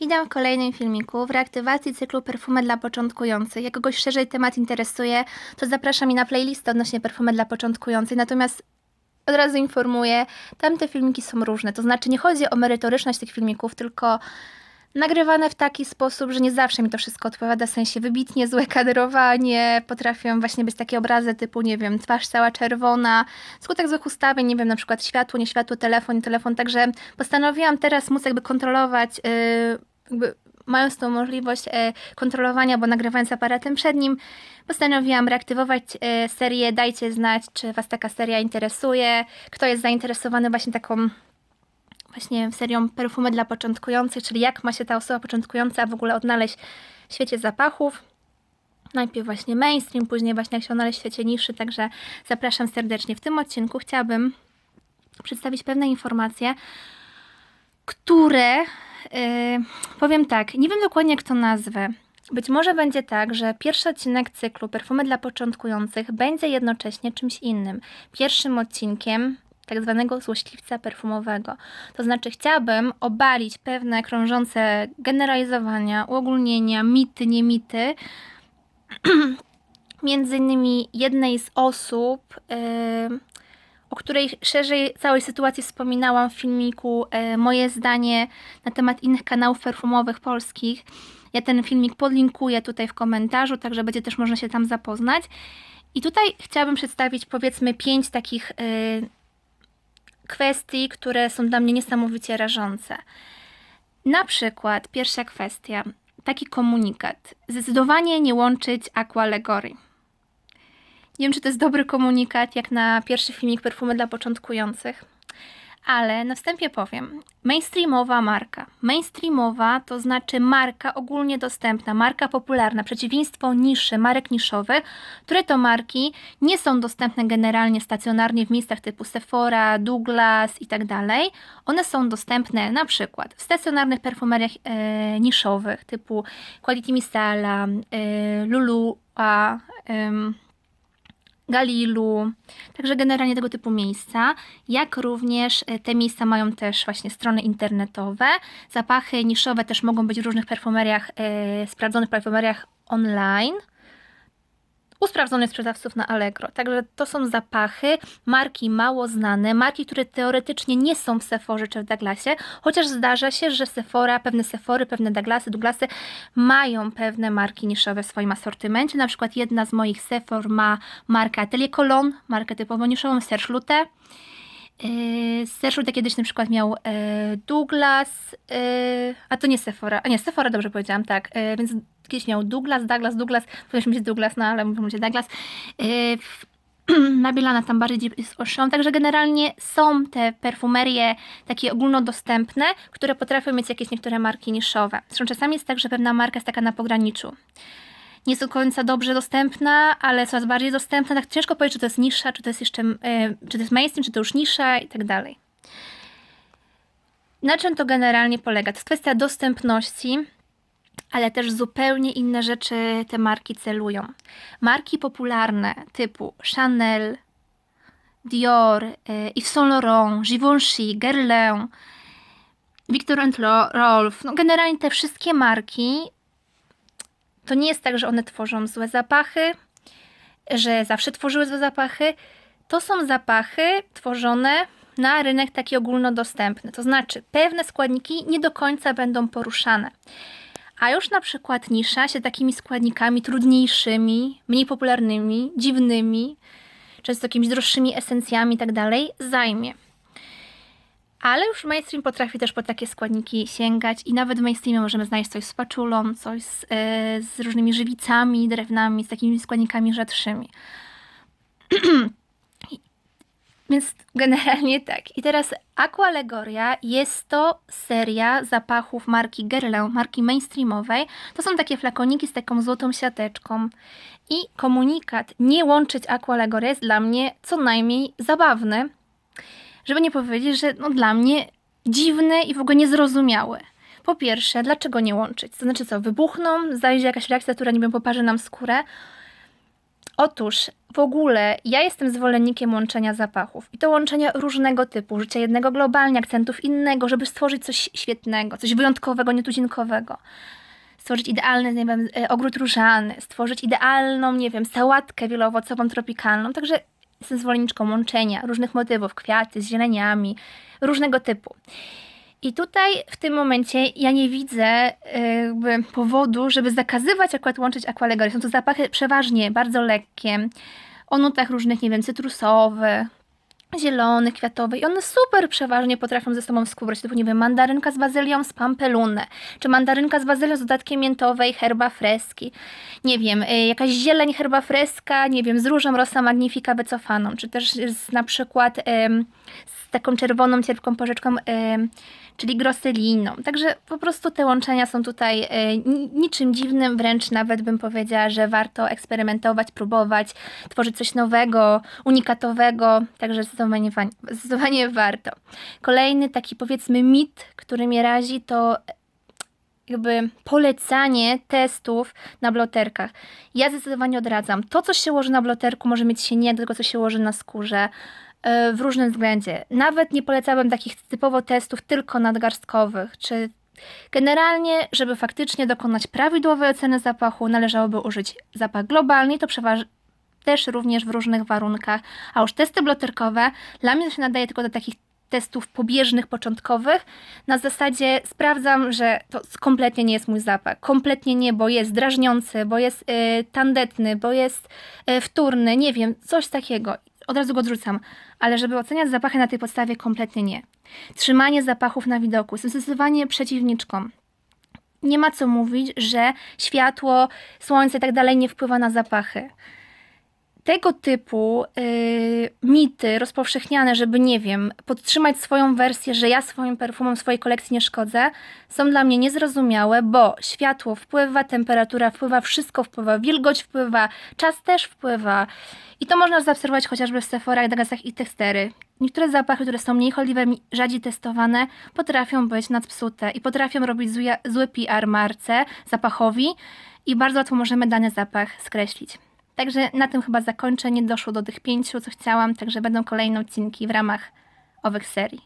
Witam w kolejnym filmiku w reaktywacji cyklu Perfumy dla początkujących. Jak kogoś szerzej temat interesuje, to zapraszam mi na playlistę odnośnie Perfumy dla początkujących. Natomiast od razu informuję, tamte filmiki są różne. To znaczy nie chodzi o merytoryczność tych filmików, tylko nagrywane w taki sposób, że nie zawsze mi to wszystko odpowiada, w sensie wybitnie złe kadrowanie, potrafią właśnie być takie obrazy typu, nie wiem, twarz cała czerwona, skutek złych ustawień, nie wiem, na przykład światło, nie światło, telefon, telefon, także postanowiłam teraz móc jakby kontrolować, yy, jakby mając tą możliwość e, kontrolowania, bo nagrywając aparatem przed nim, postanowiłam reaktywować e, serię. Dajcie znać, czy Was taka seria interesuje, kto jest zainteresowany właśnie taką właśnie serią perfumy dla początkujących, czyli jak ma się ta osoba początkująca w ogóle odnaleźć w świecie zapachów. Najpierw właśnie mainstream, później właśnie jak się odnaleźć w świecie niszy, także zapraszam serdecznie. W tym odcinku chciałabym przedstawić pewne informacje, które yy, powiem tak, nie wiem dokładnie jak to nazwę. Być może będzie tak, że pierwszy odcinek cyklu Perfumy dla początkujących będzie jednocześnie czymś innym. Pierwszym odcinkiem tak zwanego złośliwca perfumowego. To znaczy chciałabym obalić pewne krążące generalizowania, uogólnienia, mity, nie mity, między innymi jednej z osób, yy, o której szerzej całej sytuacji wspominałam w filmiku yy, Moje zdanie na temat innych kanałów perfumowych polskich. Ja ten filmik podlinkuję tutaj w komentarzu, także będzie też można się tam zapoznać. I tutaj chciałabym przedstawić powiedzmy pięć takich yy, kwestii, które są dla mnie niesamowicie rażące. Na przykład, pierwsza kwestia, taki komunikat. Zdecydowanie nie łączyć aqualegorii. Nie wiem, czy to jest dobry komunikat, jak na pierwszy filmik Perfumy dla początkujących, ale na wstępie powiem. Mainstreamowa marka. Mainstreamowa to znaczy marka ogólnie dostępna, marka popularna, przeciwieństwo niszy, marek niszowych, które to marki nie są dostępne generalnie stacjonarnie w miejscach typu Sephora, Douglas i tak dalej. One są dostępne na przykład w stacjonarnych perfumeriach e, niszowych typu Quality Mistala, e, Lulu, a, Galilu, także generalnie tego typu miejsca, jak również e, te miejsca mają też właśnie strony internetowe. Zapachy niszowe też mogą być w różnych perfumeriach, e, sprawdzonych perfumeriach online u sprawdzonych sprzedawców na Allegro. Także to są zapachy, marki mało znane, marki, które teoretycznie nie są w Sephorze czy w Douglasie, chociaż zdarza się, że Sephora, pewne Sephory, pewne Douglasy, Douglasy mają pewne marki niszowe w swoim asortymencie. Na przykład jedna z moich Sephor ma markę Atelier Cologne, markę typowo niszową, Serge Lute. Yy, Serge kiedyś na przykład miał yy, Douglas, yy, a to nie Sephora, a nie, Sephora dobrze powiedziałam, tak, więc kiedyś miał Douglas, Douglas, Douglas, powinien mieć Douglas, no ale mówią się Douglas. Yy, Nabilana tam bardziej oszą, także generalnie są te perfumerie takie ogólnodostępne, które potrafią mieć jakieś niektóre marki niszowe. Zresztą czasami jest tak, że pewna marka jest taka na pograniczu. Nie jest do końca dobrze dostępna, ale coraz bardziej dostępna. Tak ciężko powiedzieć, czy to jest nisza, czy to jest jeszcze, yy, czy to jest mainstream, czy to już nisza i tak dalej. Na czym to generalnie polega? To jest kwestia dostępności ale też zupełnie inne rzeczy te marki celują. Marki popularne typu Chanel, Dior, y, Yves Saint Laurent, Givenchy, Guerlain, Victor Rolf, no generalnie te wszystkie marki to nie jest tak, że one tworzą złe zapachy, że zawsze tworzyły złe zapachy. To są zapachy tworzone na rynek taki ogólnodostępny. To znaczy, pewne składniki nie do końca będą poruszane. A już na przykład nisza się takimi składnikami trudniejszymi, mniej popularnymi, dziwnymi, często jakimiś droższymi esencjami i tak dalej, zajmie. Ale już mainstream potrafi też po takie składniki sięgać i nawet w mainstreamie możemy znaleźć coś z paczulą, coś z, yy, z różnymi żywicami, drewnami, z takimi składnikami rzadszymi. Więc generalnie tak. I teraz Aqualegoria jest to seria zapachów marki Guerlain, marki mainstreamowej. To są takie flakoniki z taką złotą siateczką. I komunikat nie łączyć Aqualegoria jest dla mnie co najmniej zabawny. Żeby nie powiedzieć, że no dla mnie dziwny i w ogóle niezrozumiały. Po pierwsze, dlaczego nie łączyć? To znaczy co, wybuchną, zajdzie jakaś reakcja, która wiem, poparzy nam skórę. Otóż w ogóle ja jestem zwolennikiem łączenia zapachów i to łączenia różnego typu, życia jednego globalnie, akcentów innego, żeby stworzyć coś świetnego, coś wyjątkowego, nietuzinkowego. Stworzyć idealny, nie wiem, e, ogród różany, stworzyć idealną, nie wiem, sałatkę wieloowocową, tropikalną. Także jestem zwolenniczką łączenia różnych motywów, kwiaty z zieleniami, różnego typu. I tutaj w tym momencie ja nie widzę e, jakby powodu, żeby zakazywać akurat łączyć aqualegory. Są to zapachy przeważnie bardzo lekkie, o nutach różnych, nie wiem, cytrusowych, zielonych, kwiatowych i one super przeważnie potrafią ze sobą współgrać, typu, nie wiem, mandarynka z bazylią z pampelune, czy mandarynka z bazylią z dodatkiem miętowej, herba freski, nie wiem, y, jakaś zieleń herba freska, nie wiem, z różą rosa magnifica wycofaną, czy też z, na przykład z taką czerwoną, cierpką porzeczką, ym, czyli groseliną. Także po prostu te łączenia są tutaj y, ni- niczym dziwnym, wręcz nawet bym powiedziała, że warto eksperymentować, próbować, tworzyć coś nowego, unikatowego, także zdecydowanie, wa- zdecydowanie warto. Kolejny taki powiedzmy mit, który mnie razi, to jakby polecanie testów na bloterkach. Ja zdecydowanie odradzam. To, co się łoży na bloterku, może mieć się nie do tego, co się łoży na skórze w różnym względzie. Nawet nie polecałabym takich typowo testów tylko nadgarstkowych, czy Generalnie, żeby faktycznie dokonać prawidłowej oceny zapachu, należałoby użyć zapach globalny, to przeważnie też również w różnych warunkach. A już testy bloterkowe dla mnie to się nadaje tylko do takich testów pobieżnych, początkowych. Na zasadzie sprawdzam, że to kompletnie nie jest mój zapach. Kompletnie nie, bo jest drażniący, bo jest y, tandetny, bo jest y, wtórny, nie wiem, coś takiego. Od razu go odrzucam. Ale żeby oceniać zapachy na tej podstawie, kompletnie nie. Trzymanie zapachów na widoku. Jestem zdecydowanie przeciwniczką. Nie ma co mówić, że światło, słońce i tak dalej nie wpływa na zapachy tego typu y, mity rozpowszechniane, żeby, nie wiem, podtrzymać swoją wersję, że ja swoim perfumom swojej kolekcji nie szkodzę, są dla mnie niezrozumiałe, bo światło wpływa, temperatura wpływa, wszystko wpływa, wilgoć wpływa, czas też wpływa. I to można zaobserwować chociażby w Sephora, Dagasach i Textery. Niektóre zapachy, które są mniej chodliwe, mi- rzadziej testowane, potrafią być nadpsute i potrafią robić zły, zły PR marce, zapachowi i bardzo łatwo możemy dany zapach skreślić. Także na tym chyba zakończę. Nie doszło do tych pięciu, co chciałam, także będą kolejne odcinki w ramach owych serii.